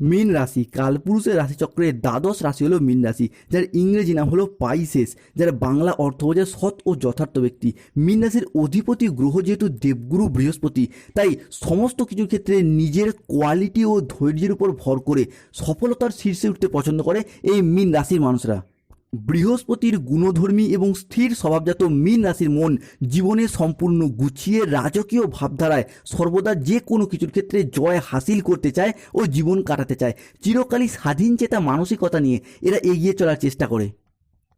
মীন রাশি, কালপুরুষের রাশিচক্রের দ্বাদশ রাশি হলো মীন রাশি, যার ইংরেজি নাম হলো পাইসেস, যার বাংলা অর্থ হচ্ছে সৎ ও যথার্থ ব্যক্তি। মীন রাশির অধিপতি গ্রহ যেহেতু দেবগুরু বৃহস্পতি, তাই সমস্ত কিছুর ক্ষেত্রে নিজের কোয়ালিটি ও ধৈর্যের উপর ভর করে সফলতার শীর্ষে উঠতে পছন্দ করে এই মীন রাশির মানুষরা। বৃহস্পতির গুণধর্মী এবং স্থির স্বভাবজাত মীন রাশির মন জীবনে সম্পূর্ণ গুছিয়ে রাজকীয় ভাবধারায় সর্বদা যে কোনো কিছুর ক্ষেত্রে জয় হাসিল করতে চায় ও জীবন কাটাতে চায়। চিরকালই স্বাধীন চেতা মানসিকতা নিয়ে এরা এগিয়ে চলার চেষ্টা করে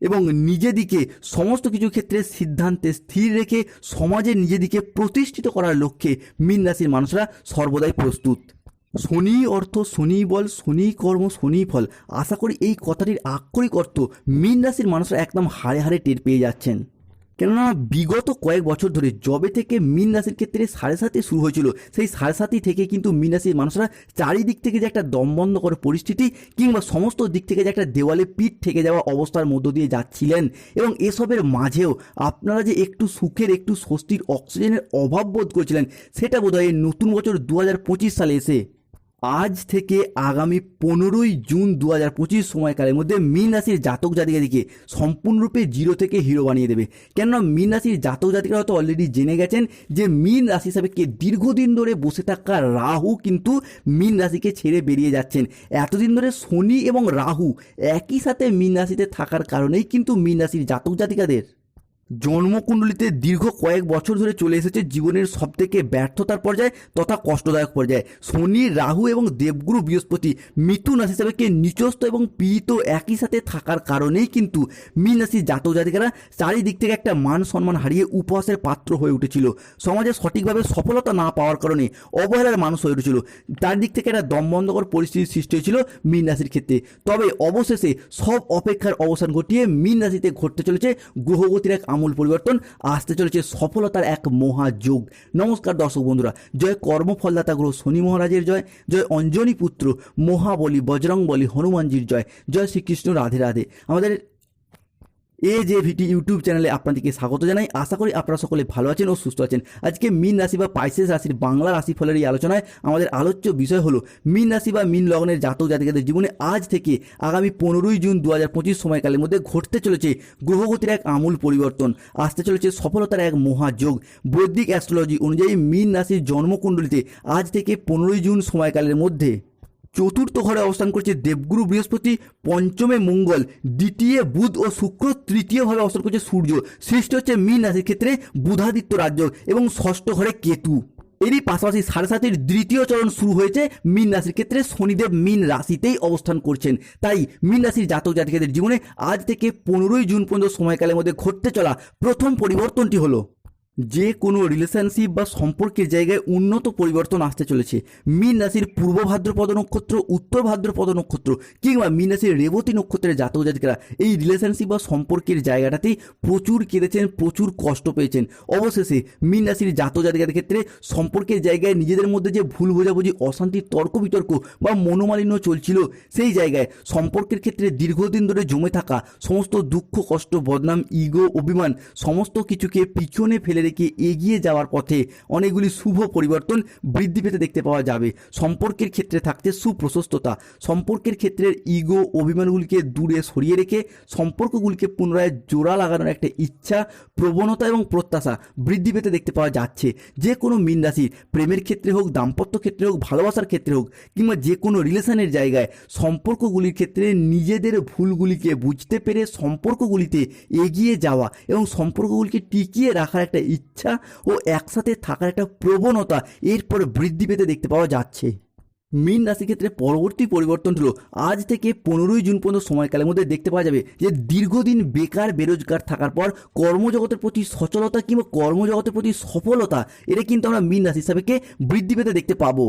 এবং নিজেদিকে সমস্ত কিছু ক্ষেত্রে সিদ্ধান্তে স্থির রেখে সমাজে নিজেদিকে প্রতিষ্ঠিত করার লক্ষ্যে মীন রাশির মানুষরা সর্বদাই প্রস্তুত। শনি অর্থ শনি বল, শনি কর্ম, শনি ফল। আশা করি এই কথাটির আক্ষরিক অর্থ মীন রাশির মানুষরা একদম হাড়ে হাড়ে টের পেয়ে যাচ্ছেন। কেননা বিগত কয়েক বছর ধরে জবে থেকে মীন রাশির ক্ষেত্রে সাড়ে সাতে শুরু হয়েছিল, সেই সাড়ে সাতই থেকে কিন্তু মীন রাশির মানুষরা চারিদিক থেকে যে একটা দমবন্ধ করে পরিস্থিতি কিংবা সমস্ত দিক থেকে যে একটা দেওয়ালে পিঠ থেকে যাওয়া অবস্থার মধ্য দিয়ে যাচ্ছিলেন এবং এসবের মাঝেও আপনারা যে একটু সুখের, একটু স্বস্তির, অক্সিজেনের অভাব বোধ করছিলেন, সেটা বোধহয় নতুন বছর দু হাজার পঁচিশ সালে এসে আজ থেকে আগামী পনেরোই জুন দু হাজার পঁচিশ সময়কালের মধ্যে মীন রাশির জাতক জাতিকাদিকে সম্পূর্ণরূপে জিরো থেকে হিরো বানিয়ে দেবে। কেননা মীন রাশির জাতক জাতিকারা হয়তো অলরেডি জেনে গেছেন যে মীন রাশি হিসাবে কে দীর্ঘদিন ধরে বসে থাকা রাহু কিন্তু মীন রাশিকে ছেড়ে বেরিয়ে যাচ্ছেন। এতদিন ধরে শনি এবং রাহু একই সাথে মীন রাশিতে থাকার কারণেই কিন্তু মীন রাশির জাতক জাতিকাদের জন্মকুণ্ডলিতে দীর্ঘ কয়েক বছর ধরে চলে এসেছে জীবনের সবথেকে ব্যর্থতার পর্যায়ে তথা কষ্টদায়ক পর্যায়ে। শনি, রাহু এবং দেবগুরু বৃহস্পতি মিথুন রাশি হিসাবে কে নিচস্ত এবং পীড়িত একই সাথে থাকার কারণেই কিন্তু মীন রাশির জাতক জাতিকারা চারিদিক থেকে একটা মান সম্মান হারিয়ে উপহাসের পাত্র হয়ে উঠেছিল। সমাজে সঠিকভাবে সফলতা না পাওয়ার কারণে অবহেলার মানুষ হয়ে উঠেছিল। তার দিক থেকে একটা দমবন্ধকর পরিস্থিতির সৃষ্টি হয়েছিল মীন রাশির ক্ষেত্রে। তবে অবশেষে সব অপেক্ষার অবসান ঘটিয়ে মীন রাশিতে ঘটতে চলেছে গ্রহগতির এক আমূল পরিবর্তন, আসতে চলেছে সফলতার এক মহাযোগ। নমস্কার দর্শক বন্ধুরা, জয় কর্মফলদাতা গ্রহ শনি মহারাজের জয় জয় অঞ্জনী পুত্র মহাবলী বজরং বলি হনুমানজির জয় জয় শ্রীকৃষ্ণ রাধে রাধে। আমাদের এ যে ভিটি ইউটিউব চ্যানেলে আপনাদেরকে স্বাগত জানাই। আশা করি আপনারা সকলে ভালো আছেন ও সুস্থ আছেন। আজকে মিন রাশি বা পাইসেস রাশির বাংলা রাশিফলের এই আলোচনায় আমাদের আলোচ্য বিষয় হলো, মিন রাশি বা মিন লগ্নের জাতক জাতিকাদের জীবনে আজ থেকে আগামী পনেরোই জুন দু হাজার পঁচিশ সময়কালের মধ্যে ঘটতে চলেছে গ্রহগতির এক আমূল পরিবর্তন। আসতে চলেছে সফলতার এক মহাযোগ। বৈদিক অ্যাস্ট্রোলজি অনুযায়ী মিন রাশির জন্মকুণ্ডলিতে আজ থেকে পনেরোই জুন সময়কালের মধ্যে চতুর্থ ঘরে অবস্থান করছে দেবগুরু বৃহস্পতি, পঞ্চমে মঙ্গল, দ্বিতীয় বুধ ও শুক্র তৃতীয়ভাবে অবস্থান করছে সূর্য। সৃষ্টি হচ্ছে মীন রাশির ক্ষেত্রে বুধাদিত্য রাজ্য এবং ষষ্ঠ ঘরে কেতু। এরই পাশাপাশি সাড়ে সাতের দ্বিতীয় চরণ শুরু হয়েছে মীন রাশির ক্ষেত্রে শনিদেব মীন রাশিতেই অবস্থান করছেন। তাই মীন রাশির জাতক জাতিকাদের জীবনে আজ থেকে পনেরোই জুন পর্যন্ত সময়কালের মধ্যে ঘটতে চলা প্রথম পরিবর্তনটি হলো যে কোনো রিলেশনশিপ বা সম্পর্কের জায়গায় উন্নত পরিবর্তন আসতে চলেছে। মীন রাশির পূর্ব ভাদ্রপদ নক্ষত্র, উত্তর ভাদ্রপদ নক্ষত্র কিংবা মীন রাশির রেবতী নক্ষত্রের জাতক জাতিকারা এই রিলেশনশিপ বা সম্পর্কের জায়গাটাতেই প্রচুর কেঁদেছেন, প্রচুর কষ্ট পেয়েছেন। অবশেষে মীন রাশির জাতক জাতিকাদের ক্ষেত্রে সম্পর্কের জায়গায় নিজেদের মধ্যে যে ভুল বোঝাবুঝি অশান্তির তর্ক বিতর্ক বা মনোমালিন্য চলছিল, সেই জায়গায় সম্পর্কের ক্ষেত্রে দীর্ঘদিন ধরে জমে থাকা সমস্ত দুঃখ, কষ্ট, বদনাম ইগো অভিমান, সমস্ত কিছুকে পিছনে ফেলে রেখে এগিয়ে যাওয়ার পথে অনেকগুলি শুভ পরিবর্তন বৃদ্ধি পেতে দেখতে পাওয়া যাবে। সম্পর্কের ক্ষেত্রে থাকতে সুপ্রশস্ততা, সম্পর্কের ক্ষেত্রে ইগো অভিমানগুলিকে দূরে সরিয়ে রেখে সম্পর্কগুলিকে পুনরায় জোড়া লাগানোর একটা ইচ্ছা, প্রবণতা এবং প্রত্যাশা বৃদ্ধি পেতে দেখতে পাওয়া যাচ্ছে। যে কোনো মিন রাশির প্রেমের ক্ষেত্রে হোক, দাম্পত্য ক্ষেত্রে হোক, ভালোবাসার ক্ষেত্রে হোক কিংবা যে কোনো রিলেশনের জায়গায় সম্পর্কগুলির ক্ষেত্রে নিজেদের ভুলগুলিকে বুঝতে পেরে সম্পর্কগুলিতে এগিয়ে যাওয়া এবং সম্পর্কগুলিকে টিকিয়ে রাখার একটা ইচ্ছা ও একসাথে থাকার একটা প্রবণতা এরপর বৃদ্ধি পেতে দেখতে পাওয়া যাচ্ছে। মীন রাশির ক্ষেত্রে পরবর্তী পরিবর্তন হলো, আজ থেকে পনেরোই জুন পর্যন্ত সময়কালের মধ্যে দেখতে পাওয়া যাবে যে দীর্ঘদিন বেকার, বেরোজগার থাকার পর কর্মজগতের প্রতি সচলতা কিংবা কর্মজগতের প্রতি সফলতা, এটা কিন্তু আমরা মীন রাশি হিসাবে বৃদ্ধি পেতে দেখতে পাবো।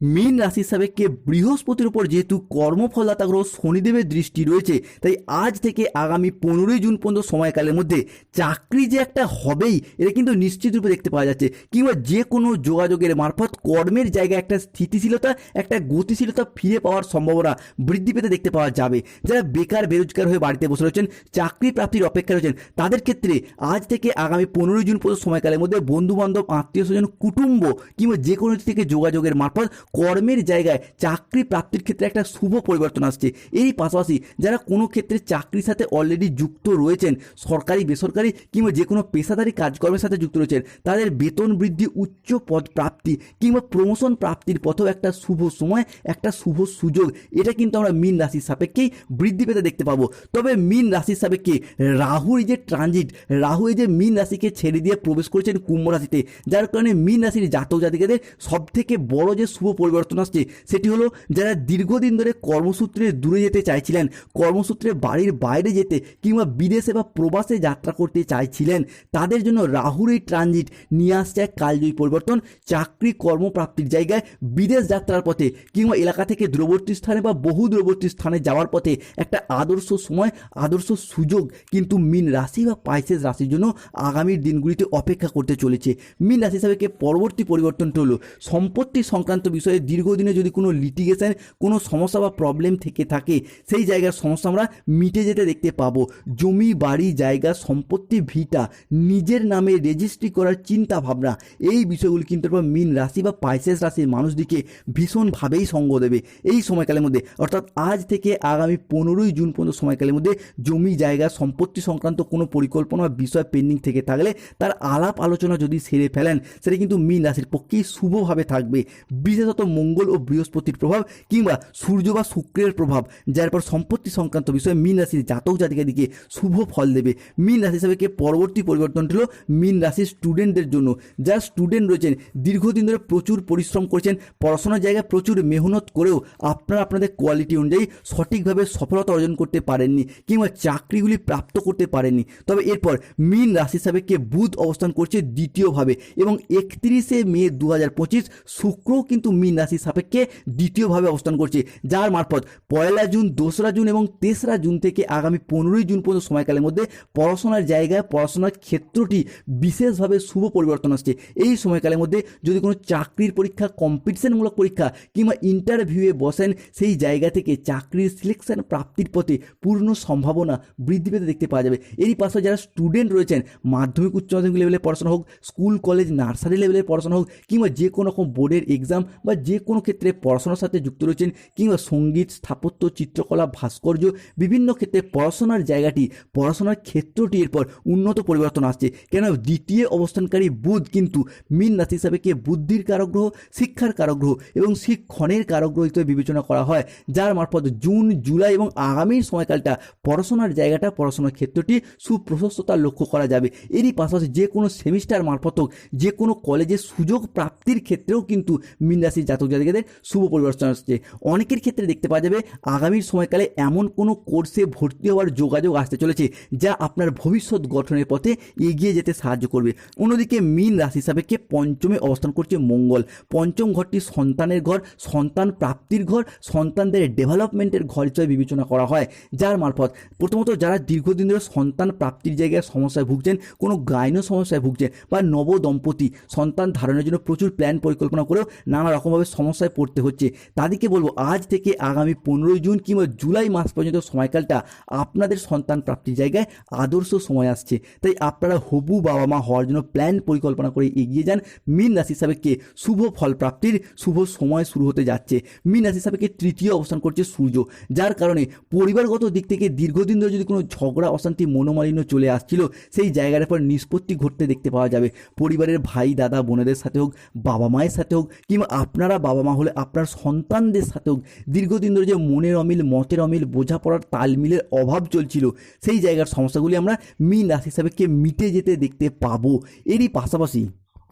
মীন রাশি হিসাবে কে বৃহস্পতির উপর যেহেতু কর্মফলদাতা গ্রহ শনিদেবের দৃষ্টি রয়েছে, তাই আজ থেকে আগামী পনেরোই জুন পর্যন্ত সময়কালের মধ্যে চাকরি যে একটা হবেই, এটা কিন্তু নিশ্চিত রূপে দেখতে পাওয়া যাচ্ছে। কিংবা যে কোনো যোগাযোগের মারফত কর্মের জায়গায় একটা স্থিতিশীলতা, একটা গতিশীলতা ফিরে পাওয়ার সম্ভাবনা বৃদ্ধি পেতে দেখতে পাওয়া যাবে। যারা বেকার, বেরোজগার হয়ে বাড়িতে বসে রয়েছেন, চাকরি প্রাপ্তির অপেক্ষা রয়েছেন, তাদের ক্ষেত্রে আজ থেকে আগামী পনেরোই জুন পর্যন্ত সময়কালের মধ্যে বন্ধু বান্ধব আত্মীয় স্বজন, কুটুম্ব কিংবা যে কোনো থেকে যোগাযোগের মারফত কর্মের জায়গায় চাকরি প্রাপ্তির ক্ষেত্রে একটা শুভ পরিবর্তন আসছে। এরই পাশাপাশি যারা কোনো ক্ষেত্রে চাকরির সাথে অলরেডি যুক্ত রয়েছেন, সরকারি, বেসরকারি কিংবা যে কোনো পেশাদারি কাজকর্মের সাথে যুক্ত রয়েছেন, তাদের বেতন বৃদ্ধি, উচ্চ পদ প্রাপ্তি কিংবা প্রমোশন প্রাপ্তির পথেও একটা শুভ সময়, একটা শুভ সুযোগ। এটা কিন্তু আমরা মিন রাশির সাপেক্ষেই বৃদ্ধি পেতে দেখতে পাবো। তবে মিন রাশির সাপেক্ষে রাহুর যে ট্রানজিট রাহু এই যে মিন রাশিকে ছেড়ে দিয়ে প্রবেশ করেছেন কুম্ভ রাশিতে, যার কারণে মিন রাশির জাতক জাতিকাদের সব থেকে বড় যে শুভ পরিবর্তন আসছে। সেটি হলো, যারা দীর্ঘদিন ধরে কর্মসূত্রে দূরে যেতে চাইছিলেন, কর্মসূত্রে বাড়ির বাইরে যেতে কিংবা বিদেশে বা প্রবাসে যাত্রা করতে চাইছিলেন, তাদের জন্য রাহুর এই ট্রানজিট নিয়ে আসছে এক কালজয়ী পরিবর্তন। চাকরি কর্মপ্রাপ্তির জায়গায় বিদেশ যাত্রার পথে কিংবা এলাকা থেকে দূরবর্তী স্থানে বা বহু দূরবর্তী স্থানে যাওয়ার পথে একটা আদর্শ সময়, আদর্শ সুযোগ কিন্তু মিন রাশি বা পাইসেস রাশির জন্য আগামীর দিনগুলিতে অপেক্ষা করতে চলেছে। মিন রাশি হিসাবে পরবর্তী পরিবর্তনটা হলো, সম্পত্তি সংক্রান্ত বিষয়ে দীর্ঘদিনে যদি কোনো লিটিগেশন কোনো সমস্যা বা প্রবলেম থেকে থাকে, সেই জায়গার সমস্যা আমরা মিটে যেতে দেখতে পাবো। জমি, বাড়ি, জায়গা, সম্পত্তি, ভিটা, নিজের নামে রেজিস্ট্রি করার চিন্তা ভাবনা, এই বিষয়গুলি কিন্তু এরপর মিন রাশি বা পাইসেস রাশির মানুষদিকে ভীষণভাবেই সঙ্গ দেবে। এই সময়কালের মধ্যে, অর্থাৎ আজ থেকে আগামী পনেরোই জুন পর্যন্ত সময়কালের মধ্যে জমি, জায়গা, সম্পত্তি সংক্রান্ত কোনো পরিকল্পনা বা বিষয় পেন্ডিং থেকে থাকলে তার আলাপ আলোচনা যদি সেরে ফেলেন, সেটা কিন্তু মিন রাশির পক্ষেই শুভভাবে থাকবে। বিশেষত মঙ্গল ও বৃহস্পতির প্রভাব কিংবা সূর্য বা শুক্রের প্রভাব, যার পর সম্পত্তি সংক্রান্ত বিষয়ে মিন রাশির জাতক জাতিকা দিকে শুভ ফল দেবে। মিন রাশি হিসাবে পরবর্তী পরিবর্তনটি হলো মিন রাশির স্টুডেন্টদের জন্য। যারা স্টুডেন্ট রয়েছেন, দীর্ঘদিন ধরে প্রচুর পরিশ্রম করেছেন, পড়াশোনার জায়গায় প্রচুর মেহনত করেও আপনারা আপনাদের কোয়ালিটি অনুযায়ী সঠিকভাবে সফলতা অর্জন করতে পারেননি কিংবা চাকরিগুলি প্রাপ্ত করতে পারেননি। তবে এরপর মিন রাশি হিসাবে বুধ অবস্থান করছে দ্বিতীয়ভাবে এবং একত্রিশে মে দু হাজার পঁচিশ শুক্রও কিন্তু মিন রাশি সাপেক্ষে দ্বিতীয়ভাবে অবস্থান করছে, যার মারফত পয়লা জুন, দোসরা জুন এবং তেসরা জুন থেকে আগামী পনেরোই জুন পর্যন্ত সময়কালের মধ্যে পড়াশোনার জায়গায়, পড়াশোনার ক্ষেত্রটি বিশেষভাবে শুভ পরিবর্তন আসছে। এই সময়কালের মধ্যে যদি কোনো চাকরির পরীক্ষা কম্পিটিশনমূলক পরীক্ষা কিংবা ইন্টারভিউয়ে বসেন, সেই জায়গা থেকে চাকরির সিলেকশন প্রাপ্তির পথে পূর্ণ সম্ভাবনা বৃদ্ধি পেতে দেখতে পাওয়া যাবে। এরই পাশে যারা স্টুডেন্ট রয়েছেন, মাধ্যমিক, উচ্চ মাধ্যমিক লেভেলের পড়াশোনা হোক স্কুল কলেজ নার্সারি লেভেলের পড়াশোনা হোক কিংবা যে কোনো রকম বোর্ডের এক্সাম যে কোনো ক্ষেত্রে পড়াশোনার সাথে যুক্ত রয়েছেন কিংবা সংগীত, স্থাপত্য, চিত্রকলা, ভাস্কর্য, বিভিন্ন ক্ষেত্রে পড়াশোনার জায়গাটি, পড়াশোনার ক্ষেত্রটি এরপর উন্নত পরিবর্তন আসছে। কেন দ্বিতীয় অবস্থানকারী বুধ কিন্তু মিন রাশি হিসাবে কে বুদ্ধির কারগ্রহ, শিক্ষার কারগ্রহ এবং শিক্ষণের কারগ্রহ হিসেবে বিবেচনা করা হয়। যার মারফত জুন, জুলাই এবং আগামীর সময়কালটা পড়াশোনার জায়গাটা, পড়াশোনার ক্ষেত্রটি সুপ্রশস্ততা লক্ষ্য করা যাবে। এরই পাশাপাশি যে কোনো সেমিস্টার মারফত যে কোনো কলেজে সুযোগ প্রাপ্তির ক্ষেত্রেও কিন্তু মিন রাশির জাতক জাতিকাদের শুভ পরিবর্তন আসছে। অনেকের ক্ষেত্রে দেখতে পাওয়া যাবে আগামীর সময়কালে এমন কোনো কোর্সে ভর্তি হওয়ার যোগাযোগ আসতে চলেছে, যা আপনার ভবিষ্যৎ গঠনের পথে এগিয়ে যেতে সাহায্য করবে। অন্যদিকে মিন রাশি কে পঞ্চমে অবস্থান করছে মঙ্গল। পঞ্চম ঘরটি সন্তানের ঘর, সন্তান প্রাপ্তির ঘর, সন্তানদের ডেভেলপমেন্টের ঘর হিসেবে বিবেচনা করা হয়, যার মারফত প্রথমত যারা দীর্ঘদিন ধরে সন্তান প্রাপ্তির জায়গায় সমস্যায় ভুগছেন, কোনো গাইন সমস্যায় ভুগছেন বা নব দম্পতি সন্তান ধারণের জন্য প্রচুর প্ল্যান পরিকল্পনা করেও নানা রকমভাবে সমস্যায় পড়তে হচ্ছে। তাদেরকে বলব, আজ থেকে আগামী পনেরোই জুন কিংবা জুলাই মাস পর্যন্ত সময়কালটা আপনাদের সন্তান প্রাপ্তির জায়গায় আদর্শ সময় আসছে। তাই আপনারা হবু বাবা মা হওয়ার জন্য প্ল্যান পরিকল্পনা করে এগিয়ে যান। মিন রাশি হিসাবে কে শুভ ফল প্রাপ্তির শুভ সময় শুরু হতে যাচ্ছে। মিন রাশি হিসাবে কে তৃতীয় অবস্থান করছে সূর্য। যার কারণে পরিবারগত দিক থেকে দীর্ঘদিন ধরে যদি কোনো ঝগড়া, অশান্তি, মনোমালিন্য চলে আসছিল, সেই জায়গার পর নিষ্পত্তি ঘটতে দেখতে পাওয়া যাবে। পরিবারের ভাই, দাদা, বোনেদের সাথে হোক, বাবা মায়ের সাথে হোক কিংবা আপনারা বাবা মা হলে আপনার সন্তানদের সাথেও দীর্ঘদিন ধরে যে মনের অমিল, মতের অমিল, বোঝাপড়ার তালমিলের অভাব চলছিল, সেই জায়গার সমস্যাগুলি আমরা মিন রাশি হিসাবে কে মিটে যেতে দেখতে পাবো। এরই পাশাপাশি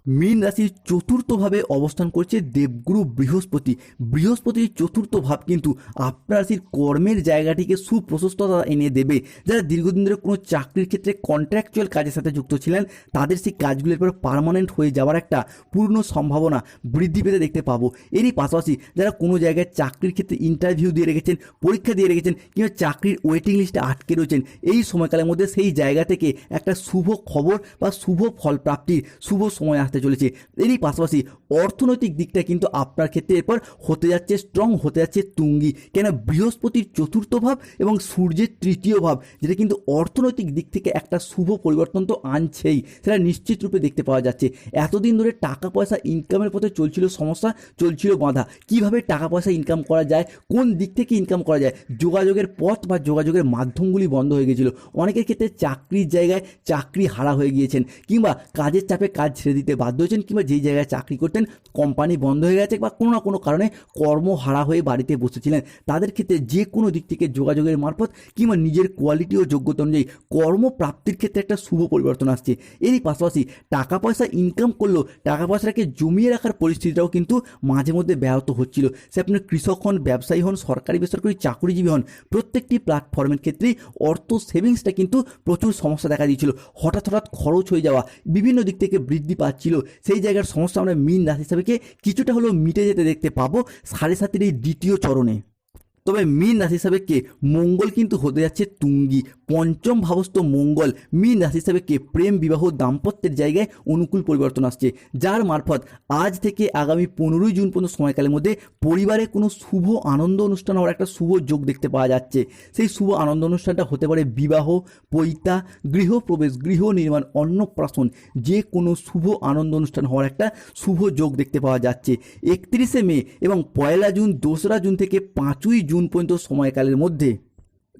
মীন রাশির চতুর্থভাবে অবস্থান করছে দেবগুরু বৃহস্পতি। বৃহস্পতির চতুর্থ ভাব কিন্তু আপনার রাশির কর্মের জায়গাটিকে সুপ্রশস্ততা এনে দেবে। যারা দীর্ঘদিন ধরে কোনো চাকরির ক্ষেত্রে কন্ট্রাকচুয়াল কাজের সাথে যুক্ত ছিলেন, তাদের সেই কাজগুলির পর পার্মানেন্ট হয়ে যাওয়ার একটা পূর্ণ সম্ভাবনা বৃদ্ধি পেতে দেখতে পাবো। এরই পাশাপাশি যারা কোনো জায়গায় চাকরির ক্ষেত্রে ইন্টারভিউ দিয়ে রেখেছেন, পরীক্ষা দিয়ে রেখেছেন কিংবা চাকরির ওয়েটিং লিস্টে আটকে রয়েছেন, এই সময়কালের মধ্যে সেই জায়গা থেকে একটা শুভ খবর বা শুভ ফল প্রাপ্তির শুভ সময় আসতে আসতে চলেছে। এরই পাশাপাশি অর্থনৈতিক দিকটা কিন্তু আপনার ক্ষেত্রে এরপর হতে যাচ্ছে স্ট্রং হতে যাচ্ছে তুঙ্গি। কেন বৃহস্পতির চতুর্থ ভাব এবং সূর্যের তৃতীয় ভাব, যেটা কিন্তু অর্থনৈতিক দিক থেকে একটা শুভ পরিবর্তন তো আনছেই, সেটা নিশ্চিত রূপে দেখতে পাওয়া যাচ্ছে। এতদিন ধরে টাকা পয়সা ইনকামের পথে চলছিল সমস্যা, চলছিল বাধা। কীভাবে টাকা পয়সা ইনকাম করা যায়, কোন দিক থেকে ইনকাম করা যায়, যোগাযোগের পথ বা যোগাযোগের মাধ্যমগুলি বন্ধ হয়ে গিয়েছিল অনেকের ক্ষেত্রে চাকরির জায়গায় চাকরি হারা হয়ে গিয়েছেন, কিংবা কাজের চাপে কাজ ছেড়ে দিতে বাধ্য হয়েছেন কিংবা যেই জায়গায় চাকরি করতেন কোম্পানি বন্ধ হয়ে গেছে বা কোনো না কোনো কারণে কর্ম হারা হয়ে বাড়িতে বসেছিলেন। তাদের ক্ষেত্রে যে কোনো দিক থেকে যোগাযোগের মারফত কিংবা নিজের কোয়ালিটি ও যোগ্যতা অনুযায়ী কর্মপ্রাপ্তির ক্ষেত্রে একটা শুভ পরিবর্তন আসছে। এরই পাশাপাশি টাকা পয়সা ইনকাম করলেও টাকা পয়সাটাকে জমিয়ে রাখার পরিস্থিতিটাও কিন্তু মাঝে মধ্যে ব্যাহত হচ্ছিল। সে আপনার কৃষক হন, ব্যবসায়ী হন, সরকারি, বেসরকারি চাকরিজীবী হন, প্রত্যেকটি প্ল্যাটফর্মের ক্ষেত্রেই অর্থ সেভিংসটা কিন্তু প্রচুর সমস্যা দেখা দিয়েছিল। হঠাৎ হঠাৎ খরচ হয়ে যাওয়া, বিভিন্ন দিক থেকে বৃদ্ধি পাচ্ছিল। সেই জায়গার সমস্যা আমরা মিন রাশি হিসাবেকে কিছুটা হলেও মিটে যেতে দেখতে পাবো। সাড়ে সাতের এই দ্বিতীয় চরণে। তবে মীন রাশি হিসাবে কে? মঙ্গল কিন্তু হতে যাচ্ছে তুঙ্গি। পঞ্চম ভাবস্থ মঙ্গল। মীন রাশি হিসাবে কে? প্রেম, বিবাহ, দাম্পত্যের জায়গায় অনুকূল পরিবর্তন আসছে। যার মারফত আজ থেকে আগামী পনেরোই জুন পর্যন্ত সময়কালের মধ্যে পরিবারে কোনো শুভ আনন্দ অনুষ্ঠান হওয়ার একটা শুভ যোগ দেখতে পাওয়া যাচ্ছে। সেই শুভ আনন্দ অনুষ্ঠানটা হতে পারে বিবাহ, পৈতা গৃহপ্রবেশ গৃহ নির্মাণ, অন্নপ্রাশন। যে কোনো শুভ আনন্দ অনুষ্ঠান হওয়ার একটা শুভ যোগ দেখতে পাওয়া যাচ্ছে। একত্রিশে মে এবং পয়লা জুন, দোসরা জুন থেকে পাঁচই জুন পর্যন্ত সময়কালের মধ্যে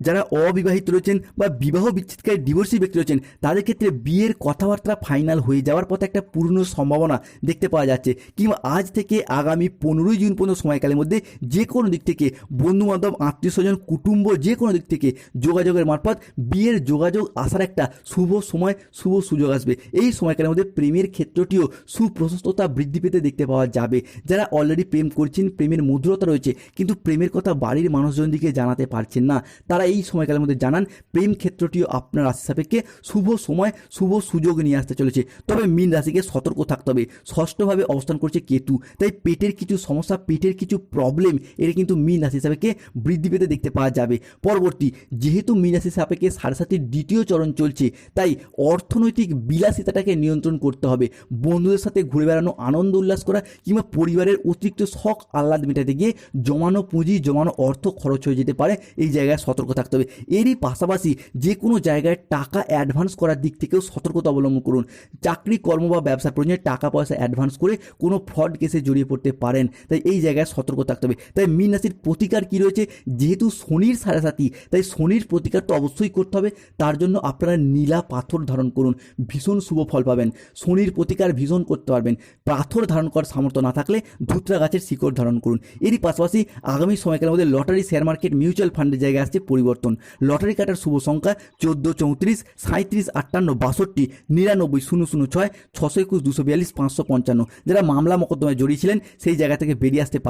যারা অবিবাহিত রয়েছেন বা বিবাহ বিচ্ছেদকারী ডিভোর্সি ব্যক্তি রয়েছেন, তাদের ক্ষেত্রে বিয়ের কথাবার্তা ফাইনাল হয়ে যাওয়ার পথে একটা পূর্ণ সম্ভাবনা দেখতে পাওয়া যাচ্ছে। কিংবা আজ থেকে আগামী পনেরোই জুন পর্যন্ত সময়কালের মধ্যে যে কোনো দিক থেকে বন্ধুবান্ধব আত্মীয় স্বজন কুটুম্ব যে কোনো দিক থেকে যোগাযোগের মারফত বিয়ের যোগাযোগ আসার একটা শুভ সময়, শুভ সুযোগ আসবে। এই সময়কালের মধ্যে প্রেমের ক্ষেত্রটিও সুপ্রশস্ততা বৃদ্ধি পেতে দেখতে পাওয়া যাবে। যারা অলরেডি প্রেম করছেন, প্রেমের মধুরতা রয়েছে, কিন্তু প্রেমের কথা বাড়ির মানুষজন দিকে জানাতে পারছেন না। তারা এই সময়কালের মধ্যে জানান, প্রেম ক্ষেত্রটিও আপনার রাশি সাপেক্ষে শুভ সময়, শুভ সুযোগ নিয়ে আসতে চলেছে। তবে মীন রাশিকে সতর্ক থাকতে হবে। ষষ্ঠভাবে অবস্থান করছে কেতু। তাই পেটের কিছু সমস্যা, পেটের কিছু প্রবলেম এটা কিন্তু মীন রাশি সাপেক্ষে বৃদ্ধি পেতে দেখতে পাওয়া যাবে। পরবর্তী, যেহেতু মীন রাশি সাপেক্ষে সাড়ে দ্বিতীয় চরণ চলছে, তাই অর্থনৈতিক বিলাসিতাটাকে নিয়ন্ত্রণ করতে হবে। বন্ধুদের সাথে ঘুরে বেড়ানো, আনন্দ উল্লাস করা কিংবা পরিবারের অতিরিক্ত শখ আহ্লাদ মেটাতে গিয়ে জমানো পুঁজি, জমানো অর্থ খরচ হয়ে যেতে পারে। এই জায়গায় সতর্ক থাকতে হবে। এরই পাশাপাশি যে কোনো জায়গায় টাকা অ্যাডভান্স করার দিক থেকেও সতর্কতা অবলম্বন করুন। চাকরি, কর্ম বা ব্যবসার প্রয়োজনে টাকা পয়সা অ্যাডভান্স করে কোনো ফ্রড কেসে জড়িয়ে পড়তে পারেন। তাই এই জায়গায় সতর্ক থাকতে হবে। তাই মীন রাশির প্রতিকার কী রয়েছে? যেহেতু শনির সাড়ে সাথী তাই শনির প্রতিকার তো অবশ্যই করতে হবে। তার জন্য আপনারা নীলা পাথর ধারণ করুন। ভীষণ শুভ ফল পাবেন। শনির প্রতিকার ভীষণ করতে পারবেন। পাথর ধারণ করার সামর্থ্য না থাকলে ধুতরা গাছের শিকড় ধারণ করুন। এরই পাশাপাশি আগামী সময়কালের মধ্যে লটারি শেয়ার মার্কেট মিউচুয়াল ফান্ডের জায়গায় আসছে পরিবর্তন। লটারি কাটার শুভ সংখ্যা চোদ্দ চৌত্রিশ সাঁত্রিশ আটান্ন, বাষট্টি, নিরানব্বই, শূন্য শূন্য, ছয়, ছশো একুশ, দুশো বিয়াল্লিশ, পাঁচশো পঞ্চান্ন। যারা মামলা মোকদ্দমায় জড়িয়েছিলেন সেই জায়গা থেকে বেরিয়ে আসতে